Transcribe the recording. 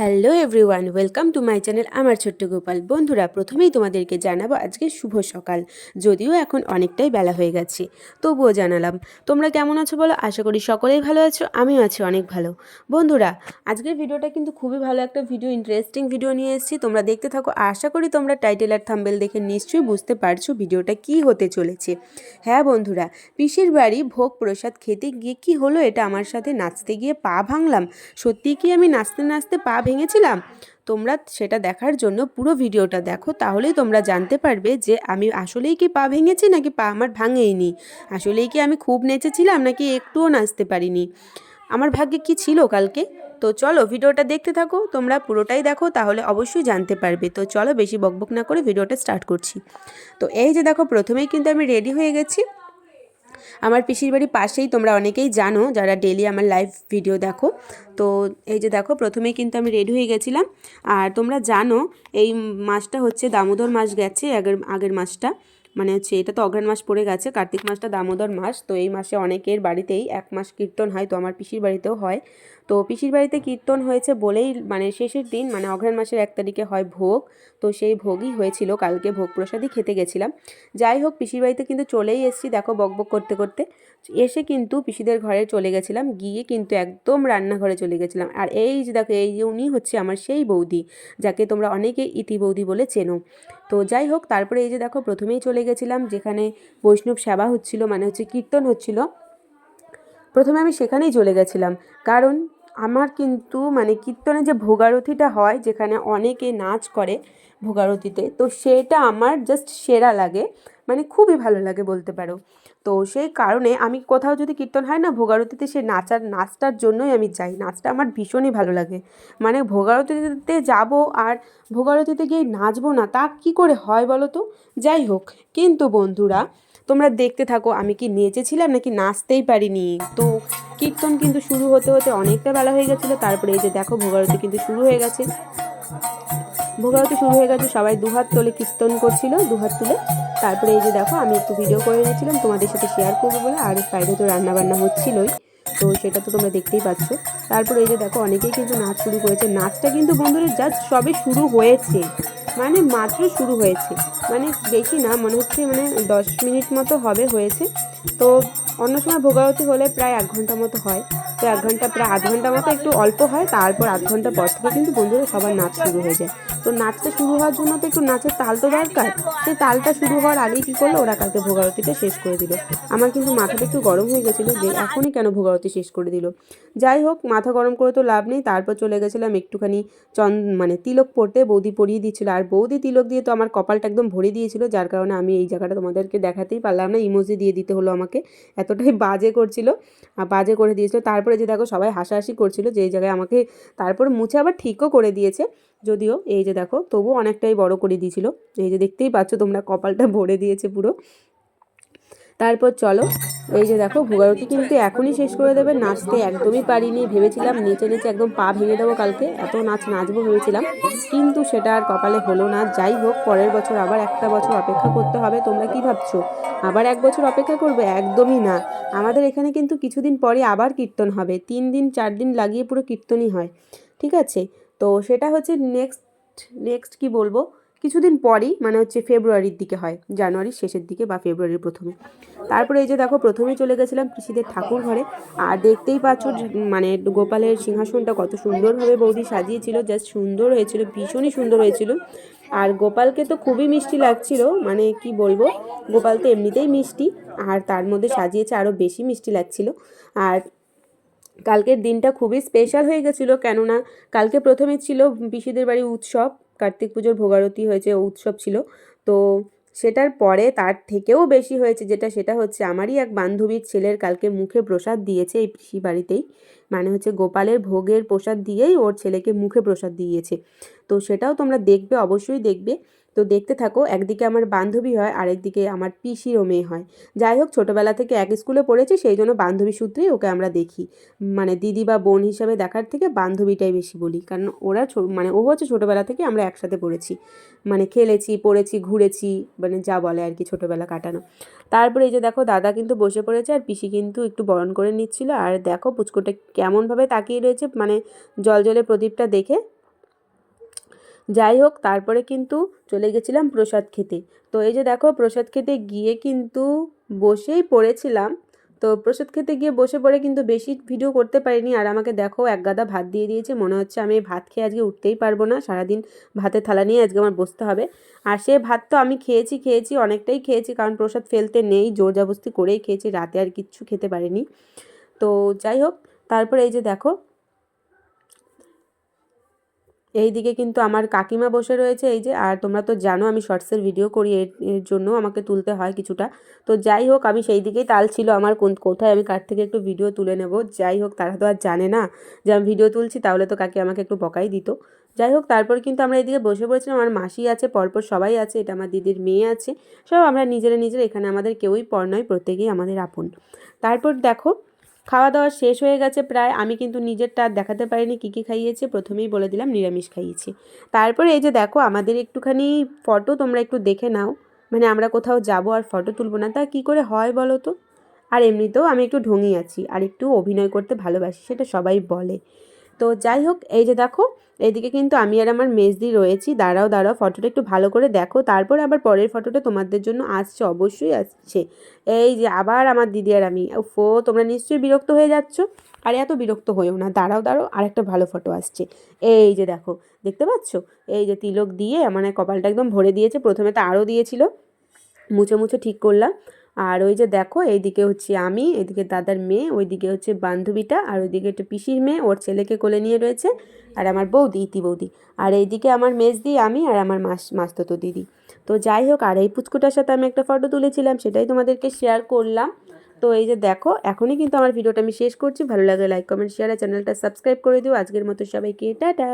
Hello everyone, welcome to my channel আমার ছোট্ট গোপাল। বন্ধুরা, প্রথমেই তোমাদেরকে জানাব আজকে শুভ সকাল, যদিও এখন অনেকটাই বেলা হয়ে গেছে, তবুও জানালাম। তোমরা কেমন আছো বলো? আশা করি সকলেই ভালো আছো, আমিও আছি অনেক ভালো। বন্ধুরা, আজকের ভিডিওটা কিন্তু খুবই ভালো একটা ভিডিও ইন্টারেস্টিং ভিডিও নিয়ে এসেছি। তোমরা দেখতে থাকো, আশা করি তোমরা টাইটেল আর থাম্বেল দেখে নিশ্চয়ই বুঝতে পারছ ভিডিওটা কি হতে চলেছে। হ্যাঁ বন্ধুরা, পিসির বাড়ি ভোগ প্রসাদ খেতে গিয়ে কি হলো এটা আমার সাথে নাচতে গিয়ে পা ভাঙলাম। সত্যি কি আমি নাচতে নাচতে পা ভেঙেছিলাম। তোমরা সেটা দেখার জন্য পুরো ভিডিওটা দেখো, তাহলেই তোমরা জানতে পারবে যে আমি আসলেই কি পা ভেঙেছি নাকি পা আমার ভাঙেইনি। আসলেই কি আমি খুব নেচেছিলাম নাকি একটুও নাচতে পারিনি। আমার ভাগ্যে কি ছিল কালকে? তো চলো ভিডিওটা দেখতে থাকো, তোমরা পুরোটাই দেখো, তাহলে অবশ্যই জানতে পারবে। তো চলো বেশি বকবক না করে ভিডিওটা স্টার্ট করছি। তো এই যে দেখো, প্রথমেই কিন্তু আমি রেডি হয়ে গেছি। আমার পিসির বাড়ি পাশেই তোমরা অনেকেই জানো, যারা ডেলি আমার লাইভ ভিডিও দেখো। তো এই যে দেখো, প্রথমেই কিন্তু আমি রেডি হয়ে গেছিলাম। আর তোমরা জানো, এই মাসটা হচ্ছে দামোদর মাস গেছে আগের আগের মাসটা। মানে হচ্ছে এটা তো অগ্রহণ মাস পড়ে গেছে, কার্তিক মাসটা দামোদর মাস, তো এই মাসে অনেকের বাড়িতেই এক মাস কীর্তন হয়, তো আমার পিসির বাড়িতেও হয়। তো পিসির বাড়িতে কীর্তন হয়েছে বলেই মানে শেষের দিন মানে অগ্রহণ মাসের এক তারিখে হয় ভোগ, তো সেই ভোগই হয়েছিল, কালকে ভোগ প্রসাদই খেতে গেছিলাম। যাই হোক, পিসির বাড়িতে কিন্তু চলেই এসেছি, দেখো বকবক করতে করতে। এসে কিন্তু পিসিদের ঘরে চলে গেছিলাম, গিয়ে কিন্তু একদম রান্নাঘরে চলে গেছিলাম। আর এই যে দেখো, এই যে উনি হচ্ছে আমার সেই বৌদি, যাকে তোমরা অনেকেই ইতি বৌদি বলে চেনো। তো যাই হোক, তারপরে এই যে দেখো, প্রথমেই চলে গেছিলাম যেখানে বৈষ্ণব সেবা হচ্ছিল মানে হচ্ছে কীর্তন হচ্ছিল। প্রথমে আমি সেখানেই চলে গেছিলাম। কারণ আমার কিন্তু মানে কীর্তনে যে ভোগারতিটা হয়, যেখানে অনেকে নাচ করে ভোগারতিতে তো সেটা আমার জাস্ট সেরা লাগে। মানে খুবই ভালো লাগে বলতে পারো। তো সেই কারণে আমি কোথাও যদি কীর্তন হয় না, ভোগারতিতে সে নাচার, নাচটার জন্যই আমি যাই। নাচটা আমার ভীষণই ভালো লাগে। মানে ভোগারতিতে যাব আর ভোগারতিতে গিয়ে নাচবো না, তা কি করে হয় বলো তো? যাই হোক, কিন্তু বন্ধুরা, তোমরা দেখতে থাকো, আমি কি নেচেছিলাম নাকি নাচতেই পারিনি? তো কীর্তন কিন্তু শুরু হতে হতে অনেকটা বেলা হয়ে গেছিল, তারপরে এই যে দেখো ভোগারতি কিন্তু শুরু হয়ে গেছে। ভোগারতি শুরু হয়ে গেছে, সবাই দুহাত তোলে কীর্তন করছিল, দুহাত তুলে তারপরে এই যে দেখো, আমি একটু ভিডিও করে নিয়েছিলাম তোমাদের সাথে শেয়ার করব বলে, আর সাইডে তো রান্নাবান্না হচ্ছিলোই, তো সেটা তো তোমরা দেখতেই পাচ্ছ। তারপরে এই যে দেখো, অনেকেই কিন্তু নাচ শুরু করেছে। নাচটা কিন্তু বন্ধুরা জাস্ট সবে শুরু হয়েছে মানে মাত্র শুরু হয়েছে। মানে বেশি না, মনে হচ্ছে মানে দশ মিনিট মতো হবে হয়েছে। তো অন্য সময় ভোগারতি হলে প্রায় এক ঘণ্টা মতো হয়। তো এক ঘণ্টা, প্রায় আধ ঘণ্টা মতো একটু অল্প হয়, তারপর আধ ঘণ্টা পর থেকে কিন্তু বন্ধুরা সবার নাচ শুরু হয়ে যায়। তো নাচটা শুরু হওয়ার জন্য তো একটু নাচের তাল তো দরকার, সেই তালটা শুরু হওয়ার আগেই কী করল, ওরা কালকে ভোগারতিটা শেষ করে দিল। আমার কিন্তু মাথাটা একটু গরম হয়ে গেছিল, যে এখনই কেন ভোগারতি শেষ করে দিল। যাই হোক, মাথা গরম করে তো লাভ নেই, তারপর চলে গেছিলাম একটুখানি চন মানে তিলক পড়তে বৌদি পরিয়ে দিচ্ছিল। আর বৌদি তিলক দিয়ে তো আমার কপালটা একদম ভরে দিয়েছিল, যার কারণে আমি এই জায়গাটা তোমাদেরকে দেখাতেই পারলাম না, ইমোজি দিয়ে দিতে হলো আমাকে। এতটাই বাজে করছিল বাজে করে দিয়েছিল। তারপরে যে দেখো সবাই হাসাহাসি করছিল যে জায়গায় আমাকে তারপর মুছে আবার ঠিকও করে দিয়েছে। যদিও এই যে দেখো তবু অনেকটাই বড় করে দিয়েছিল। এই যে দেখতেই পাচ্ছ তোমরা, কপালটা ভরে দিয়েছে পুরো। তারপর চলো। এই যে দেখো, ভোগারতি কিন্তু এখনই শেষ করে দেবে। নাচতে একদমই পারিনি, ভেবেছিলাম নেচে নেচে একদম পা ভেঙে দেবো কালকে। এত নাচ নাচবো ভেবেছিলাম, কিন্তু সেটা আর কপালে হলো না। যাই হোক, পরের বছর আবার একটা বছর অপেক্ষা করতে হবে। তোমরা কি ভাবছ? আবার এক বছর অপেক্ষা করবে? একদমই না। আমাদের এখানে কিন্তু কিছুদিন পরে আবার কীর্তন হবে। তিন দিন, চার দিন লাগিয়ে পুরো কীর্তনই হয়। ঠিক আছে? তো সেটা হচ্ছে নেক্সট নেক্সট কি বলব? কিছুদিন পরই মানে হচ্ছে ফেব্রুয়ারির দিকে হয়, জানুয়ারির শেষের দিকে বা ফেব্রুয়ারির প্রথমে। তারপরে এই যে দেখো, প্রথমেই চলে গেছিলাম পিসিদের ঠাকুর ঘরে, আর দেখতেই পাচ্ছ মানে গোপালের সিংহাসনটা কত সুন্দরভাবে বৌদি সাজিয়েছিল জাস্ট সুন্দর হয়েছিল, ভীষণই সুন্দর হয়েছিল। আর গোপালকে তো খুবই মিষ্টি লাগছিল মানে কি বলব, গোপাল তো এমনিতেই মিষ্টি, আর তার মধ্যে সাজিয়েছে আরও বেশি মিষ্টি লাগছিল। আর কালকের দিনটা খুবই স্পেশাল হয়ে গেছিল, কেননা কালকে প্রথমে ছিল পিসিদের বাড়ি উৎসব কার্তিক পুজোর ভোগারতি হয়েছে উৎসব ছিল। তো সেটার পরে তার থেকেও বেশি হয়েছে যেটা, সেটা হচ্ছে আমারই এক বান্ধবীর ছেলের কালকে মুখে প্রসাদ দিয়েছে এই পিসি বাড়িতেই। মানে হচ্ছে গোপালের ভোগের প্রসাদ দিয়েই ওর ছেলেকে মুখে প্রসাদ দিয়েছে। তো সেটাও তোমরা দেখবে, অবশ্যই দেখবে। তো দেখতে থাকো, একদিকে আমার বান্ধবী হয়, আরেকদিকে আমার পিসিরও মেয়ে হয়। যাই হোক, ছোটোবেলা থেকে এক স্কুলে পড়েছি, সেই জন্য বান্ধবী সূত্রেই ওকে আমরা দেখি। মানে দিদি বা বোন হিসাবে দেখার থেকে বান্ধবীটাই বেশি বলি, কারণ ওরা মানে ও হচ্ছে ছোটোবেলা থেকে আমরা একসাথে পড়েছি। মানে খেলেছি, পড়েছি, ঘুরেছি মানে যা বলে আর কি ছোটোবেলা কাটানো। তারপরে এই যে দেখো, দাদা কিন্তু বসে পড়েছে আর পিসি কিন্তু একটু বরণ করে নিচ্ছিল। আর দেখো পুচকোটা কেমনভাবে তাকিয়ে রয়েছে মানে জল জলে প্রদীপটা দেখে। যাই হোক, তারপরে কিন্তু চলে গেছিলাম প্রসাদ খেতে। তো এই যে দেখো, প্রসাদ খেতে গিয়ে কিন্তু বসেই পড়েছিলাম। তো প্রসাদ খেতে গিয়ে বসে পড়ে কিন্তু বেশি ভিডিও করতে পারিনি। আর আমাকে দেখো, এক গাদা ভাত দিয়ে দিয়েছে। মনে হচ্ছে আমি ভাত খেয়ে আজকে উঠতেই পারব না। সারাদিন ভাতের থালা নিয়ে আজকে আমার বসতে হবে। আর সে ভাত তো আমি খেয়েছি খেয়েছি, অনেকটাই খেয়েছি। কারণ প্রসাদ ফেলতে নেই জোর জবস্তি করেই খেয়েছি। রাতে আর কিচ্ছু খেতে পারিনি। তো যাই হোক, তারপরে এই যে দেখো এই দিকে কিন্তু আমার কাকিমা বসে রয়েছে, এই যে, আর তোমরা তো জানো আমি শর্টসের ভিডিও করি, এর জন্য আমাকে তুলতে হয় কিছুটা। তো যাই হোক, আমি সেই দিকেই তাল ছিল আমার, কোন, কোথায় আমি কার থেকে একটু ভিডিও তুলে নেব, যাই হোক, তারা তো আর জানে না যে আমি ভিডিও তুলছি, তাহলে তো কাকি আমাকে একটু বকাই দিত। যাই হোক, তারপর কিন্তু আমরা এদিকে বসে পড়েছিলাম, আমার মাসি আছে, পরপর সবাই আছে, এটা আমার দিদির মেয়ে আছে, সব আমরা নিজেরা নিজেরা, এখানে আমাদের কেউই পর নয়, প্রত্যেকেই আমাদের আপন। তারপর দেখো খাওয়া দাওয়া শেষ হয়ে গেছে প্রায়। আমি কিন্তু নিজেরটা আর দেখাতে পারিনি কী কী খাইয়েছে। প্রথমেই বলে দিলাম নিরামিষ খাইয়েছি। তারপরে এই যে দেখো, আমাদের একটুখানি ফটো তোমরা একটু দেখে নাও। মানে আমরা কোথাও যাব আর ফটো তুলবো না। তা কী করে হয় বলো তো? আর এমনিতেও আমি একটু ঢঙি আছি। আর একটু অভিনয় করতে ভালোবাসি, সেটা সবাই বলে। তো যাই হোক, এই যে দেখো এইদিকে কিন্তু আমি আর আমার মেজদি রয়েছি। দাঁড়াও দাঁড়াও ফটোটা একটু ভালো করে দেখো। তারপর আবার পরের ফটোটা তোমাদের জন্য আসছে, অবশ্যই আসছে। এই যে আবার আমার দিদি আর আমি। ফো তোমরা নিশ্চয়ই বিরক্ত হয়ে যাচ্ছ। আর এত বিরক্ত হয়েও না। দাঁড়াও দাঁড়াও আর একটা ভালো ফটো আসছে। এই যে দেখো, দেখতে পাচ্ছ? এই যে তিলক দিয়ে মানে কপালটা একদম ভরে দিয়েছে। প্রথমে তো আরও দিয়েছিল। মুছে মুছে ঠিক করলাম। আর ওই যে দেখো, এইদিকে হচ্ছে আমি এদিকে দাদার মেয়ে, ওইদিকে হচ্ছে বান্ধবীটা, আর ওইদিকে একটা পিসির মেয়ে, ওর ছেলেকে কোলে নিয়ে রয়েছে, আর আমার বৌদি, ইতি বৌদি। আর এইদিকে আমার মেজদি আমি, আর আমার মাস, মাস্ততো দিদি। তো যাই হোক, আর এই পুচকুটার সাথে আমি একটা ফটো তুলেছিলাম, সেটাই তোমাদেরকে শেয়ার করলাম। তো এই যে দেখো, এখনই কিন্তু আমার ভিডিওটা আমি শেষ করছি। ভালো লাগলে লাইক কমেন্ট শেয়ার আর চ্যানেলটা সাবস্ক্রাইব করে দিও। আজকের মতো সবাইকে, টাটা!